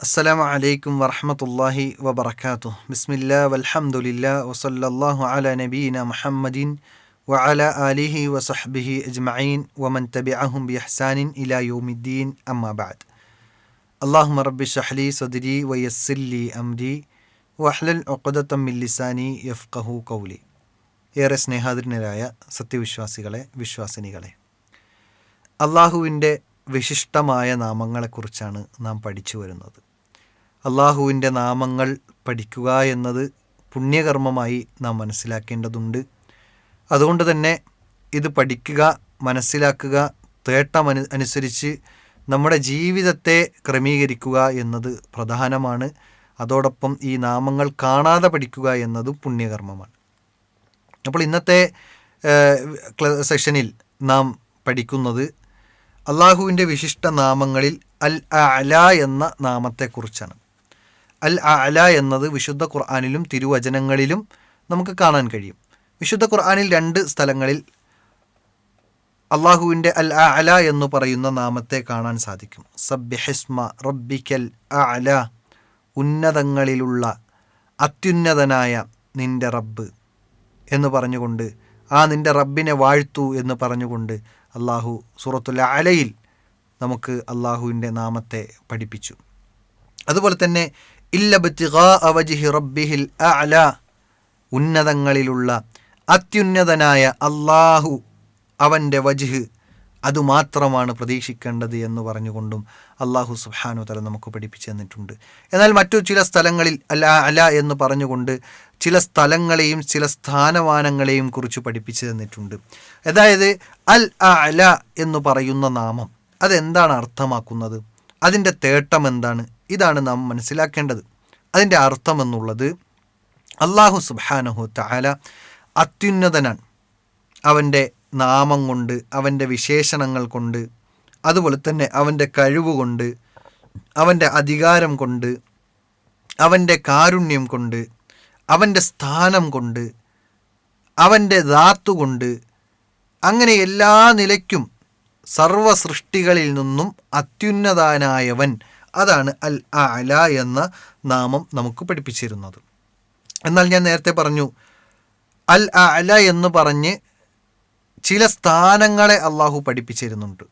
അസ്സലാമു അലൈക്കും വറഹമത്തല്ലാഹി വബർക്കാത്തു ബിസ്മില്ല വൽഹമുല്ല വസല്ലാഹു അല നബീന മുഹമ്മദിൻ വഅല ആലിഹി വസഹ്ബിഹി അജ്മഈൻ വമൻ തബിഅഹും ബി അഹ്സാനിൻ ഇലാ യോമിദ്ദീൻ അമ്മാബാദ് അള്ളാഹു റബ്ബി ഷഹ്ലി സദരി വയസ്സില്ലി അംരി വഹ്ലൽ ഒക്കദത്തമ്മിൽ ലിസാനി യഫ്കഹു കൗലി ഏറെ സ്നേഹാതിരനരായ സത്യവിശ്വാസികളെ വിശ്വാസിനികളെ അള്ളാഹുവിന്റെ വിശിഷ്ടമായ നാമങ്ങളെക്കുറിച്ചാണ് നാം പഠിച്ചു വരുന്നത്. അള്ളാഹുവിന്റെ നാമങ്ങൾ പഠിക്കുക എന്നത് പുണ്യകർമ്മമായി നാം മനസ്സിലാക്കേണ്ടതുണ്ട്. അതുകൊണ്ട് തന്നെ ഇത് പഠിക്കുക മനസ്സിലാക്കുക തേട്ടം അനുസരിച്ച് നമ്മുടെ ജീവിതത്തെ ക്രമീകരിക്കുക എന്നത് പ്രധാനമാണ്. അതോടൊപ്പം ഈ നാമങ്ങൾ കാണാതെ പഠിക്കുക എന്നതും പുണ്യകർമ്മമാണ്. അപ്പോൾ ഇന്നത്തെ സെഷനിൽ നാം പഠിക്കുന്നത് അള്ളാഹുവിന്റെ വിശിഷ്ട നാമങ്ങളിൽ അൽ അല എന്ന നാമത്തെക്കുറിച്ചാണ്. അൽ അല എന്നത് വിശുദ്ധ ഖുർആാനിലും തിരുവചനങ്ങളിലും നമുക്ക് കാണാൻ കഴിയും. വിശുദ്ധ ഖുർആാനിൽ രണ്ട് സ്ഥലങ്ങളിൽ അള്ളാഹുവിന്റെ അൽ അല എന്ന് പറയുന്ന നാമത്തെ കാണാൻ സാധിക്കും. സബ്യഹസ്മ റബ്ബിക്കൽ അല ഉന്നതങ്ങളിലുള്ള അത്യുന്നതനായ നിന്റെ റബ്ബ് എന്ന് പറഞ്ഞുകൊണ്ട് ആ നിന്റെ റബ്ബിനെ വാഴ്ത്തു എന്ന് പറഞ്ഞുകൊണ്ട് അള്ളാഹു സൂറത്തുൽ അലയിൽ നമുക്ക് അള്ളാഹുവിന്റെ നാമത്തെ പഠിപ്പിച്ചു. അതുപോലെ തന്നെ അഅല. ഉന്നതങ്ങളിലുള്ള അത്യുന്നതനായ അള്ളാഹു അവന്റെ വജ്ഹ് അതുമാത്രമാണ് പ്രതീക്ഷിക്കേണ്ടത് എന്ന് പറഞ്ഞുകൊണ്ടും അള്ളാഹു സുഹാനു തല നമുക്ക് പഠിപ്പിച്ചു തന്നിട്ടുണ്ട്. എന്നാൽ മറ്റു ചില സ്ഥലങ്ങളിൽ അല അല എന്ന് പറഞ്ഞുകൊണ്ട് ചില സ്ഥലങ്ങളെയും ചില സ്ഥാനമാനങ്ങളെയും കുറിച്ച് പഠിപ്പിച്ചു തന്നിട്ടുണ്ട്. അതായത് അൽ അല എന്ന് പറയുന്ന നാമം അതെന്താണ് അർത്ഥമാക്കുന്നത്? അതിന്റെ തേട്ടം എന്താണ്? ഇതാണ് നാം മനസ്സിലാക്കേണ്ടത്. അതിന്റെ അർത്ഥം എന്നുള്ളത് അള്ളാഹു സുബാനഹു താല അത്യുന്നതനാണ്. അവന്റെ നാമം കൊണ്ട് അവന്റെ വിശേഷണങ്ങൾ കൊണ്ട് അതുപോലെ തന്നെ അവന്റെ കഴിവുകൊണ്ട് അവന്റെ അധികാരം കൊണ്ട് അവന്റെ കാരുണ്യം കൊണ്ട് അവന്റെ സ്ഥാനം കൊണ്ട് അവന്റെ കൊണ്ട് അങ്ങനെ എല്ലാ നിലയ്ക്കും സർവ സൃഷ്ടികളിൽ നിന്നും അത്യുന്നതനായവൻ അതാണ് അൽ അല എന്ന നാമം നമുക്ക് പഠിപ്പിച്ചിരുന്നത്. എന്നാൽ ഞാൻ നേരത്തെ പറഞ്ഞു അൽ അല എന്ന് പറഞ്ഞ് ചില സ്ഥാനങ്ങളെ അള്ളാഹു പഠിപ്പിച്ചിരുന്നുണ്ട്.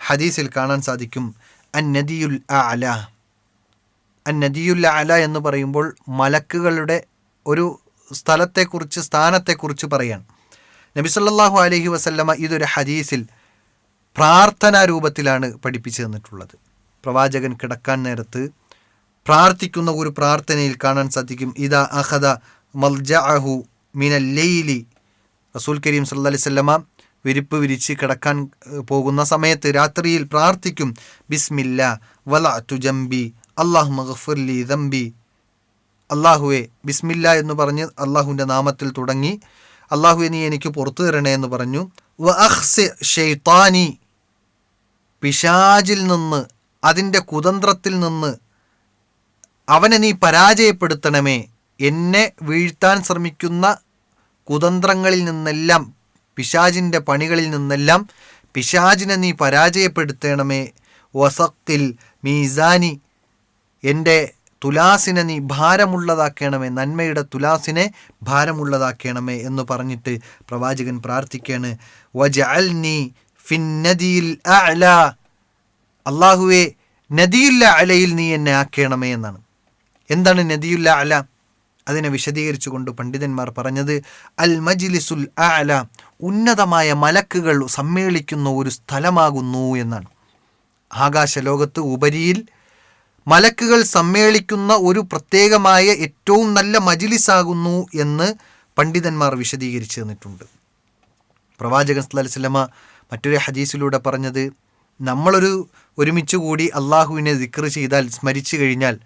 ഹദീസിൽ കാണാൻ സാധിക്കും അൻ നദിയുൽ അല അൻ നദിയുൽ അല എന്ന് പറയുമ്പോൾ മലക്കുകളുടെ ഒരു സ്ഥലത്തെക്കുറിച്ച് സ്ഥാനത്തെക്കുറിച്ച് പറയാണ് നബി സല്ലാഹു അലഹി വസല്ലമ ഇതൊരു ഹദീസിൽ പ്രാർത്ഥനാ രൂപത്തിലാണ് പഠിപ്പിച്ചു തന്നിട്ടുള്ളത്. പ്രവാചകൻ കിടക്കാൻ നേരത്ത് പ്രാർത്ഥിക്കുന്ന ഒരു പ്രാർത്ഥനയിൽ കാണാൻ സാധിക്കും. ഇതാ അഹദ മൽജഅഹു ലൈലി. റസൂൽ കരീം സല്ല അലൈഹി സ്വല്ലമ വിരിപ്പ് വിരിച്ച് കിടക്കാൻ പോകുന്ന സമയത്ത് രാത്രിയിൽ പ്രാർത്ഥിക്കും. ബിസ്മില്ല വല തുജംബി അള്ളാഹു മഹഫുർലി ദംബി. അള്ളാഹുവെ ബിസ്മില്ല എന്ന് പറഞ്ഞ് അള്ളാഹുവിന്റെ നാമത്തിൽ തുടങ്ങി അള്ളാഹുവെ നീ എനിക്ക് പുറത്തു തരണേ എന്ന് പറഞ്ഞു. വ അഹ്സെ ഷെയ്ത്താനി പിശാജിൽ നിന്ന് അതിന്റെ കുതന്ത്രത്തിൽ നിന്ന് അവനെ നീ പരാജയപ്പെടുത്തണമേ. എന്നെ വീഴ്ത്താൻ ശ്രമിക്കുന്ന കുതന്ത്രങ്ങളിൽ നിന്നെല്ലാം പിശാജിന്റെ പണികളിൽ നിന്നെല്ലാം പിശാജിനെ നീ പരാജയപ്പെടുത്തണമേ. വസത്തിൽ മീസാനി എന്റെ തുലാസിനെ നീ ഭാരമുള്ളതാക്കണമേ. നന്മയുടെ തുലാസിനെ ഭാരമുള്ളതാക്കണമേ എന്ന് പറഞ്ഞിട്ട് പ്രവാചകൻ പ്രാർത്ഥിക്കുകയാണ് വജ അൽ നീ ഫിന്നദിയിൽ അല അള്ളാഹുവെ നദിയുല്ല അലയിൽ നീ എന്നെ ആക്കേണമേ എന്നാണ്. എന്താണ് നദിയുല്ല അല? അതിനെ വിശദീകരിച്ചുകൊണ്ട് പണ്ഡിതന്മാർ പറഞ്ഞത് അൽ മജിലിസുൽ അല ഉന്നതമായ മലക്കുകൾ സമ്മേളിക്കുന്ന ഒരു സ്ഥലമാകുന്നു എന്നാണ്. ആകാശലോകത്ത് ഉപരിയിൽ മലക്കുകൾ സമ്മേളിക്കുന്ന ഒരു പ്രത്യേകമായ ഏറ്റവും നല്ല മജിലിസാകുന്നു എന്ന് പണ്ഡിതന്മാർ വിശദീകരിച്ചു തന്നിട്ടുണ്ട്. പ്രവാചകൻ സ്വലമ മറ്റൊരു ഹദീസിലൂടെ പറഞ്ഞത് നമ്മളൊരു ഒരുമിച്ച് കൂടി അള്ളാഹുവിനെ ദിക്ർ ചെയ്താൽ സ്മരിച്ചു കഴിഞ്ഞാൽ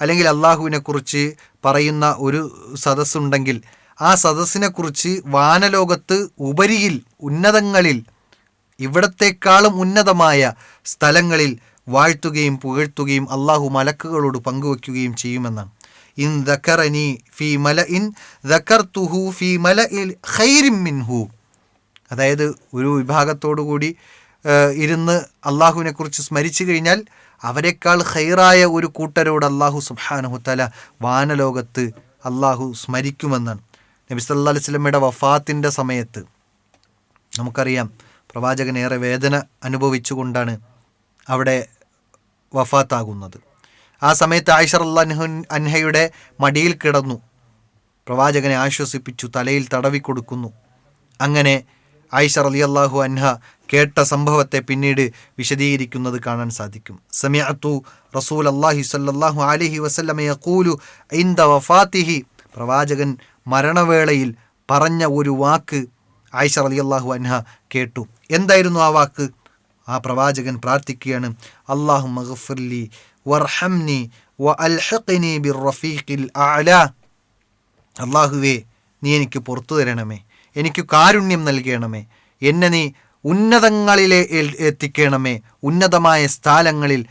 അല്ലെങ്കിൽ അള്ളാഹുവിനെക്കുറിച്ച് പറയുന്ന ഒരു സദസ്സുണ്ടെങ്കിൽ ആ സദസ്സിനെക്കുറിച്ച് വാനലോകത്ത് ഉപരിയിൽ ഉന്നതങ്ങളിൽ ഇവിടത്തേക്കാളും ഉന്നതമായ സ്ഥലങ്ങളിൽ വാഴ്ത്തുകയും പുകഴ്ത്തുകയും അള്ളാഹു മലക്കുകളോട് പങ്കുവെക്കുകയും ചെയ്യുമെന്നാണ്. ഇൻ ദക്കറനി ഫി മല ഇൻ ദക്കർ തുഹു ഫി മല ഖൈരിം മിൻഹു. അതായത് ഒരു വിഭാഗത്തോടു കൂടി ഇരുന്ന് അള്ളാഹുവിനെക്കുറിച്ച് സ്മരിച്ചു കഴിഞ്ഞാൽ അവരെക്കാൾ ഹൈറായ ഒരു കൂട്ടരോട് അള്ളാഹു സുബാനഹുത്തല വാനലോകത്ത് അള്ളാഹു സ്മരിക്കുമെന്നാണ്. നബി സല്ലാ അലൈഹി സ്വലമയുടെ വഫാത്തിന്റെ സമയത്ത് നമുക്കറിയാം പ്രവാചകൻ ഏറെ വേദന അനുഭവിച്ചുകൊണ്ടാണ് അവിടെ വഫാത്താകുന്നത്. ആ സമയത്ത് ആയിഷർ അള്ളാഹു അൻഹയുടെ മടിയിൽ കിടന്നു. പ്രവാചകനെ ആശ്വസിപ്പിച്ചു തലയിൽ തടവിക്കൊടുക്കുന്നു. അങ്ങനെ ആയിഷർ അലി അള്ളാഹു അൻഹ കേട്ട സംഭവത്തെ പിന്നീട് വിശദീകരിക്കുന്നത് കാണാൻ സാധിക്കും. സമിഅത്തു റസൂൽ അള്ളാഹി സല്ലാഹു അലഹി വസല്ലമ യഖൂലു ഇന്ദ വഫാത്തിഹി. പ്രവാചകൻ മരണവേളയിൽ പറഞ്ഞ ഒരു വാക്ക് ആയിഷ അലി അള്ളാഹു അൻഹ കേട്ടു. എന്തായിരുന്നു ആ വാക്ക്? ആ പ്രവാചകൻ പ്രാർത്ഥിക്കുകയാണ് അള്ളാഹു മഹഫുർലി വർഹംനി വ അൽഹഖിനി ബിർ റഫീഖിൽ അഅല. അള്ളാഹുവേ നീ എനിക്ക് പുറത്തു തരണമേ എനിക്ക് കാരുണ്യം നൽകണമേ എന്നെ നീ ഉന്നതങ്ങളിലെ എത്തിക്കണമേ ഉന്നതമായ സ്ഥലങ്ങളിൽ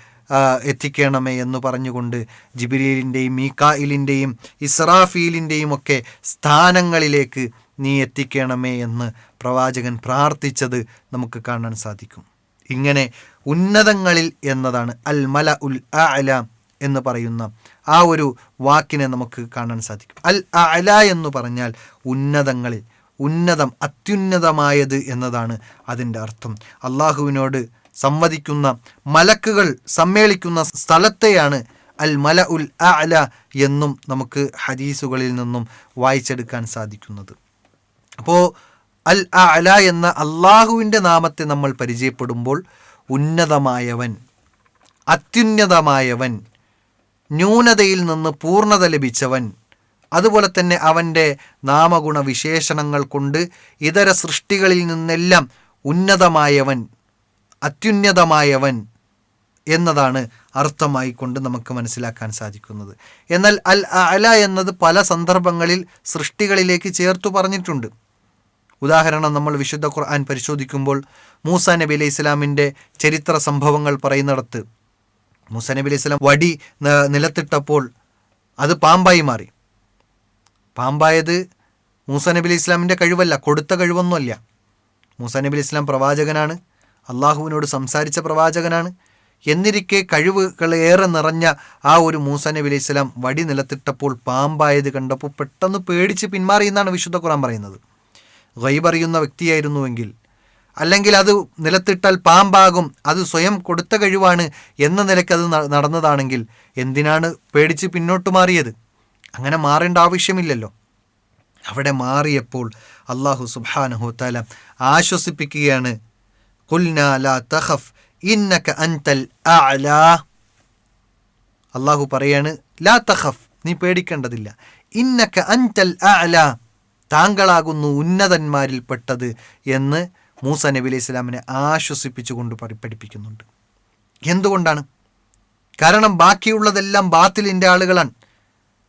എത്തിക്കണമേ എന്ന് പറഞ്ഞുകൊണ്ട് ജിബിലീലിന്റെയും മീക്കായിലിന്റെയും ഇസ്രാഫീലിന്റെയും ഒക്കെ സ്ഥാനങ്ങളിലേക്ക് നീ എത്തിക്കണമേ എന്ന് പ്രവാചകൻ പ്രാർത്ഥിച്ചത് നമുക്ക് കാണാൻ സാധിക്കും. ഇങ്ങനെ ഉന്നതങ്ങളിൽ എന്നതാണ് അൽ മല ഉൽ അല എന്ന് പറയുന്ന ആ ഒരു വാക്കിനെ നമുക്ക് കാണാൻ സാധിക്കും. അൽ അല എന്ന് പറഞ്ഞാൽ ഉന്നതങ്ങളിൽ ഉന്നതം അത്യുന്നതമായത് എന്നതാണ് അതിന്റെ അർത്ഥം. അള്ളാഹുവിനോട് സംവദിക്കുന്ന മലക്കുകൾ സമ്മേളിക്കുന്ന സ്ഥലത്തെയാണ് അൽ മല ഉൽ അല എന്നും നമുക്ക് ഹദീസുകളിൽ നിന്നും വായിച്ചെടുക്കാൻ സാധിക്കുന്നത്. അപ്പോൾ അൽ അല എന്ന അള്ളാഹുവിന്റെ നാമത്തെ നമ്മൾ പരിചയപ്പെടുമ്പോൾ ഉന്നതമായവൻ അത്യുന്നതമായവൻ ന്യൂനതയിൽ നിന്ന് പൂർണത ലഭിച്ചവൻ അതുപോലെ തന്നെ അവന്റെ നാമഗുണ വിശേഷണങ്ങൾ കൊണ്ട് ഇതര സൃഷ്ടികളിൽ നിന്നെല്ലാം ഉന്നതമായവൻ അത്യുന്നതമായവൻ എന്നതാണ് അർത്ഥമായി കൊണ്ട് നമുക്ക് മനസ്സിലാക്കാൻ സാധിക്കുന്നത്. എന്നാൽ അൽ അല എന്നത് പല സന്ദർഭങ്ങളിൽ സൃഷ്ടികളിലേക്ക് ചേർത്തു പറഞ്ഞിട്ടുണ്ട്. ഉദാഹരണം നമ്മൾ വിശുദ്ധ ഖുർആൻ പരിശോധിക്കുമ്പോൾ മൂസ നബി അലൈഹി ഇസ്ലാമിന്റെ ചരിത്ര സംഭവങ്ങൾ പറയുന്നിടത്ത് മൂസ നബി അലൈഹി ഇസ്ലാം വടി നിലത്തിട്ടപ്പോൾ അത് പാമ്പായി മാറി. പാമ്പായത് മൂസ നബി അലി ഇസ്ലാമിന്റെ കഴിവല്ല കൊടുത്ത കഴിവൊന്നുമല്ല. മൂസ നബി അലി ഇസ്ലാം പ്രവാചകനാണ് അള്ളാഹുവിനോട് സംസാരിച്ച പ്രവാചകനാണ്. എന്നിരിക്കെ കഴിവുകൾ ഏറെ നിറഞ്ഞ ആ ഒരു മൂസ നബി ഇസ്ലാം വടി നിലത്തിട്ടപ്പോൾ പാമ്പായത് കണ്ടപ്പോൾ പെട്ടെന്ന് പേടിച്ച് പിന്മാറി എന്നാണ് വിശുദ്ധ ഖുറാൻ പറയുന്നത്. ഗൈബറിയുന്ന വ്യക്തിയായിരുന്നുവെങ്കിൽ അല്ലെങ്കിൽ അത് നിലത്തിട്ടാൽ പാമ്പാകും അത് സ്വയം കൊടുത്ത കഴിവാണ് എന്ന നിലയ്ക്ക് അത് നടന്നതാണെങ്കിൽ എന്തിനാണ് പേടിച്ച് പിന്നോട്ട് മാറിയത്? അങ്ങനെ മാറേണ്ട ആവശ്യമില്ലല്ലോ. അവിടെ മാറിയപ്പോൾ അള്ളാഹു സുബാനഹുത്താല ആശ്വസിപ്പിക്കുകയാണ്. തഖഫ് ഇന്നക അള്ളാഹു പറയാണ് ലാ തഖഫ് നീ പേടിക്കേണ്ടതില്ല. ഇന്നക അൻതൽ അല താങ്കളാകുന്നു ഉന്നതന്മാരിൽപ്പെട്ടത് എന്ന് മൂസ നബി അലൈഹി സ്വലാമിനെ ആശ്വസിപ്പിച്ചുകൊണ്ട് പഠിപ്പിക്കുന്നുണ്ട്. എന്തുകൊണ്ടാണ്? കാരണം ബാക്കിയുള്ളതെല്ലാം ബാത്തിലിന്റെ ആളുകളാണ്.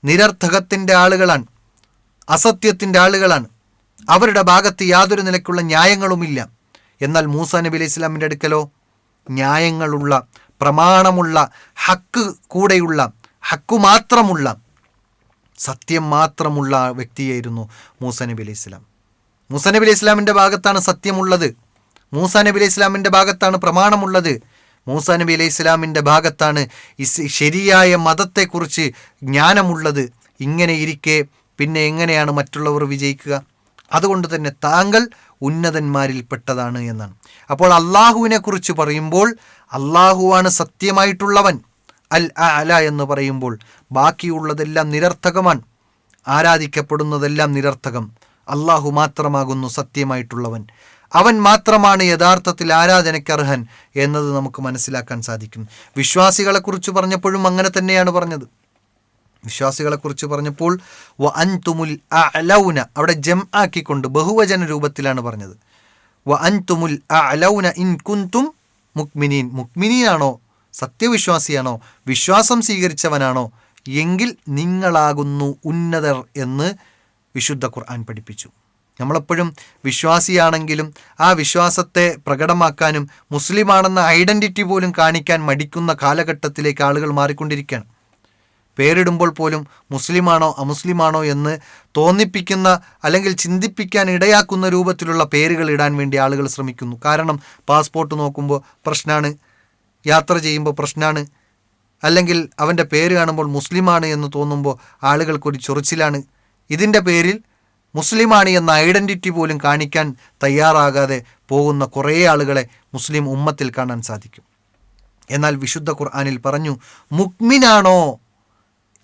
നിരർത്ഥകത്തിന്റെ ആളുകളാണ് അസത്യത്തിന്റെ ആളുകളാണ്. അവരുടെ ഭാഗത്ത് യാതൊരു നിലയ്ക്കുള്ള ന്യായങ്ങളുമില്ല. എന്നാൽ മൂസ നബി അലൈഹി ഇസ്ലാമിന്റെ അടുക്കലോ ന്യായങ്ങളുള്ള പ്രമാണമുള്ള ഹക്ക് കൂടെയുള്ള ഹക്കു മാത്രമുള്ള സത്യം മാത്രമുള്ള വ്യക്തിയായിരുന്നു മൂസ നബി അലൈഹി ഇസ്ലാം മൂസ നബി അലൈഹി ഇസ്ലാമിന്റെ ഭാഗത്താണ് സത്യമുള്ളത്. മൂസ നബി അലൈഹി ഇസ്ലാമിന്റെ ഭാഗത്താണ് പ്രമാണമുള്ളത്. മൂസ നബി അലൈഹി ഇസ്ലാമിന്റെ ഭാഗത്താണ് ശരിയായ മതത്തെക്കുറിച്ച് ജ്ഞാനമുള്ളത്. ഇങ്ങനെ ഇരിക്കെ പിന്നെ എങ്ങനെയാണ് മറ്റുള്ളവർ വിജയിക്കുക? അതുകൊണ്ട് തന്നെ താങ്കൾ ഉന്നതന്മാരിൽപ്പെട്ടതാണ് എന്നാണ്. അപ്പോൾ അള്ളാഹുവിനെ കുറിച്ച് പറയുമ്പോൾ അള്ളാഹുവാണ് സത്യമായിട്ടുള്ളവൻ അൽ അല എന്ന് പറയുമ്പോൾ ബാക്കിയുള്ളതെല്ലാം നിരർത്ഥകമാണ്. ആരാധിക്കപ്പെടുന്നതെല്ലാം നിരർത്ഥകം. അള്ളാഹു മാത്രമാകുന്നു സത്യമായിട്ടുള്ളവൻ. അവൻ മാത്രമാണ് യഥാർത്ഥത്തിൽ ആരാധനയ്ക്കർഹൻ എന്നത് നമുക്ക് മനസ്സിലാക്കാൻ സാധിക്കും. വിശ്വാസികളെക്കുറിച്ച് പറഞ്ഞപ്പോഴും അങ്ങനെ തന്നെയാണ് പറഞ്ഞത്. വിശ്വാസികളെക്കുറിച്ച് പറഞ്ഞപ്പോൾ വ അൻതുമുൽ അലൗന അവിടെ ജം ആക്കിക്കൊണ്ട് ബഹുവചന രൂപത്തിലാണ് പറഞ്ഞത്. വ അൻതുമുൽ അലൗന ഇൻ കുന്തും മുക്മിനീൻ മുക്മിനീനാണോ? സത്യവിശ്വാസിയാണോ? വിശ്വാസം സ്വീകരിച്ചവനാണോ? എങ്കിൽ നിങ്ങളാകുന്നു ഉന്നതർ എന്ന് വിശുദ്ധ ഖുർആൻ പഠിപ്പിച്ചു. നമ്മളെപ്പോഴും വിശ്വാസിയാണെങ്കിലും ആ വിശ്വാസത്തെ പ്രകടമാക്കാനും മുസ്ലിമാണെന്ന ഐഡന്റിറ്റി പോലും കാണിക്കാൻ മടിക്കുന്ന കാലഘട്ടത്തിലേക്ക് ആളുകൾ മാറിക്കൊണ്ടിരിക്കുകയാണ്. പേരിടുമ്പോൾ പോലും മുസ്ലിമാണോ അമുസ്ലിമാണോ എന്ന് തോന്നിപ്പിക്കുന്ന അല്ലെങ്കിൽ ചിന്തിപ്പിക്കാൻ ഇടയാക്കുന്ന രൂപത്തിലുള്ള പേരുകൾ ഇടാൻ വേണ്ടി ആളുകൾ ശ്രമിക്കുന്നു. കാരണം പാസ്പോർട്ട് നോക്കുമ്പോൾ പ്രശ്നമാണ് യാത്ര ചെയ്യുമ്പോൾ പ്രശ്നമാണ് അല്ലെങ്കിൽ അവന്റെ പേര് കാണുമ്പോൾ മുസ്ലിമാണ് എന്ന് തോന്നുമ്പോൾ ആളുകൾക്കൊരു ചൊറിച്ചിലാണ്. ഇതിന്റെ പേരിൽ മുസ്ലിമാണ് എന്ന ഐഡന്റിറ്റി പോലും കാണിക്കാൻ തയ്യാറാകാതെ പോകുന്ന കുറേ ആളുകളെ മുസ്ലിം ഉമ്മത്തിൽ കാണാൻ സാധിക്കും. എന്നാൽ വിശുദ്ധ ഖുർആാനിൽ പറഞ്ഞു മുക്മിനാണോ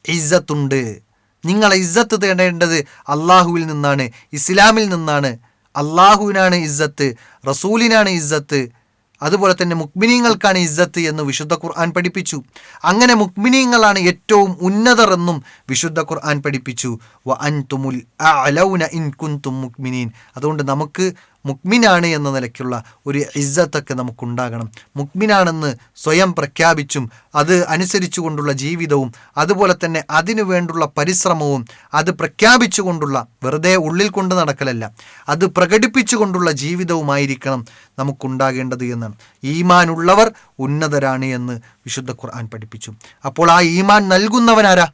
ഇസ്സത്തുണ്ട്. നിങ്ങൾ ഇസ്സത്ത് തേടേണ്ടത് അള്ളാഹുവിൽ നിന്നാണ് ഇസ്ലാമിൽ നിന്നാണ്. അള്ളാഹുവിനാണ് ഇസ്സത്ത് റസൂലിനാണ് ഇസ്സത്ത്. അതുപോലെ തന്നെ മുക്മിനീങ്ങൾക്കാണ് ഇസ്സത്ത് എന്ന് വിശുദ്ധ ഖുർആൻ പഠിപ്പിച്ചു. അങ്ങനെ മുക്മിനീങ്ങളാണ് ഏറ്റവും ഉന്നതർ എന്നും വിശുദ്ധ ഖുർആൻ പഠിപ്പിച്ചു. വ അൻതുമുൽ അലൗന ഇൻ കുന്തും മുക്മിനീൻ അതുകൊണ്ട് നമുക്ക് മുക്മിനാണ് എന്ന നിലയ്ക്കുള്ള ഒരു ഇസ്സത്തൊക്കെ നമുക്കുണ്ടാകണം. മുക്മിനാണെന്ന് സ്വയം പ്രഖ്യാപിച്ചും അത് അനുസരിച്ചുകൊണ്ടുള്ള ജീവിതവും അതുപോലെ തന്നെ അതിനു വേണ്ടുള്ള പരിശ്രമവും അത് പ്രഖ്യാപിച്ചുകൊണ്ടുള്ള വെറുതെ ഉള്ളിൽ കൊണ്ട് നടക്കലല്ല അത് പ്രകടിപ്പിച്ചുകൊണ്ടുള്ള ജീവിതവുമായിരിക്കണം നമുക്കുണ്ടാകേണ്ടത് എന്നാണ് ഈമാനുള്ളവർ ഉന്നതരാണ് എന്ന് വിശുദ്ധ ഖുർആൻ പഠിപ്പിച്ചു. അപ്പോൾ ആ ഈമാൻ നൽകുന്നവനാരാ?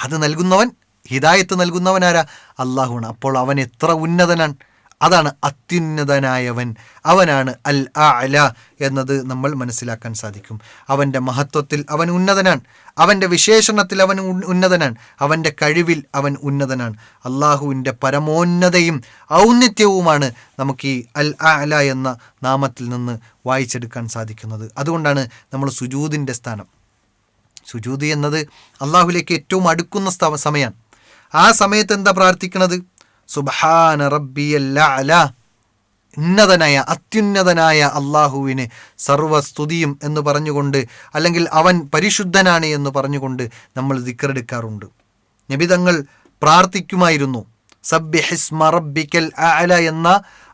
അത് നൽകുന്നവൻ ഹിദായത്ത് നൽകുന്നവനാരാ? അള്ളാഹുവാണ്. അപ്പോൾ അവൻ എത്ര ഉന്നതനാണ്? അതാണ് അത്യുന്നതനായവൻ. അവനാണ് അൽ അല എന്നത് നമ്മൾ മനസ്സിലാക്കാൻ സാധിക്കും. അവന്റെ മഹത്വത്തിൽ അവൻ ഉന്നതനാണ് അവന്റെ വിശേഷണത്തിൽ അവൻ ഉന്നതനാണ് അവന്റെ കഴിവിൽ അവൻ ഉന്നതനാണ് അള്ളാഹുവിന്റെ പരമോന്നതയും ഔന്നിത്യവുമാണ് നമുക്ക് ഈ അൽ അല എന്ന നാമത്തിൽ നിന്ന് വായിച്ചെടുക്കാൻ സാധിക്കുന്നത്. അതുകൊണ്ടാണ് നമ്മൾ സുജൂതിന്റെ സ്ഥാനം. സുജൂതി എന്നത് അള്ളാഹുലേക്ക് ഏറ്റവും അടുക്കുന്ന സമയമാണ് ആ സമയത്ത് എന്താ പ്രാർത്ഥിക്കുന്നത് സുബഹാന റബ്ബിയല്ല ഉന്നതനായ അത്യുന്നതനായ അള്ളാഹുവിന് സർവസ്തുതിയും എന്ന് പറഞ്ഞുകൊണ്ട് അല്ലെങ്കിൽ അവൻ പരിശുദ്ധനാണ് എന്ന് പറഞ്ഞുകൊണ്ട് നമ്മൾ ദിക്കറെടുക്കാറുണ്ട് നബിതങ്ങൾ പ്രാർത്ഥിക്കുമായിരുന്നു. സബ്യഹിസ്മ റബ്ബിക്കൽ അല എന്ന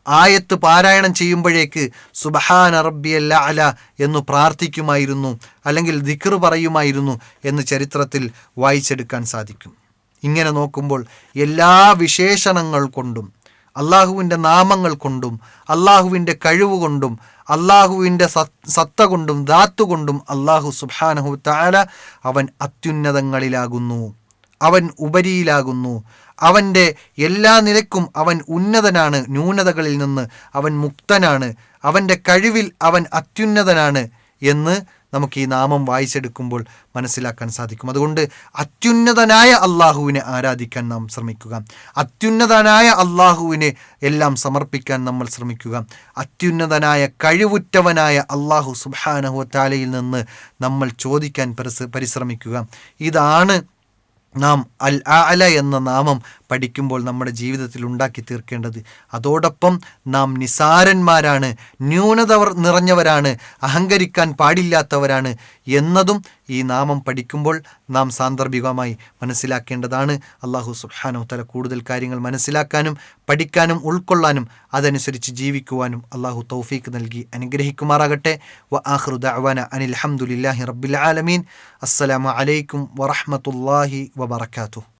ആയത്ത് പാരായണം ചെയ്യുമ്പോഴേക്ക് സുബഹാന റബ്ബിയല്ല അല എന്ന് പ്രാർത്ഥിക്കുമായിരുന്നു അല്ലെങ്കിൽ ദിക്ർ പറയുമായിരുന്നു എന്ന് ചരിത്രത്തിൽ വായിച്ചെടുക്കാൻ സാധിക്കും. ഇങ്ങനെ നോക്കുമ്പോൾ എല്ലാ വിശേഷണങ്ങൾ കൊണ്ടും അള്ളാഹുവിന്റെ നാമങ്ങൾ കൊണ്ടും അള്ളാഹുവിന്റെ കഴിവ് കൊണ്ടും അള്ളാഹുവിന്റെ സത്ത കൊണ്ടും ധാത്തു കൊണ്ടും അള്ളാഹു സുബാനഹു താല അവൻ അത്യുന്നതങ്ങളിലാകുന്നു. അവൻ ഉപരിയിലാകുന്നു. അവന്റെ എല്ലാ നിലക്കും അവൻ ഉന്നതനാണ്. ന്യൂനതകളിൽ നിന്ന് അവൻ മുക്തനാണ്. അവന്റെ കഴിവിൽ അവൻ അത്യുന്നതനാണ് എന്ന് നമുക്ക് ഈ നാമം വായിച്ചെടുക്കുമ്പോൾ മനസ്സിലാക്കാൻ സാധിക്കും. അതുകൊണ്ട് അത്യുന്നതനായ അള്ളാഹുവിനെ ആരാധിക്കാൻ നാം ശ്രമിക്കുക. അത്യുന്നതനായ അള്ളാഹുവിനെ എല്ലാം സമർപ്പിക്കാൻ നമ്മൾ ശ്രമിക്കുക. അത്യുന്നതനായ കഴിവുറ്റവനായ അള്ളാഹു സുബാനഹു നിന്ന് നമ്മൾ ചോദിക്കാൻ പരിശ്രമിക്കുക. ഇതാണ് നാം അൽ അല എന്ന നാമം പഠിക്കുമ്പോൾ നമ്മുടെ ജീവിതത്തിൽ ഉണ്ടാക്കി തീർക്കേണ്ടത്. അതോടൊപ്പം നാം നിസാരന്മാരാണ് ന്യൂനത നിറഞ്ഞവരാണ് അഹങ്കരിക്കാൻ പാടില്ലാത്തവരാണ്. എന്നതും ഈ നാമം പഠിക്കുമ്പോൾ നാം സാന്ദർഭികമായി മനസ്സിലാക്കേണ്ടതാണ്. അള്ളാഹു സുഹാനോ തല കൂടുതൽ കാര്യങ്ങൾ മനസ്സിലാക്കാനും പഠിക്കാനും ഉൾക്കൊള്ളാനും അതനുസരിച്ച് ജീവിക്കുവാനും അള്ളാഹു തൗഫീക്ക് നൽകി അനുഗ്രഹിക്കുമാറാകട്ടെ. വ ആഹ്റുദാന അനിൽ ഹംദുലില്ലാഹി റബ്ബിൽ ആലമീൻ. അസ്സലാമു അലൈക്കും വറഹമത്തല്ലാഹി വബർക്കാത്തു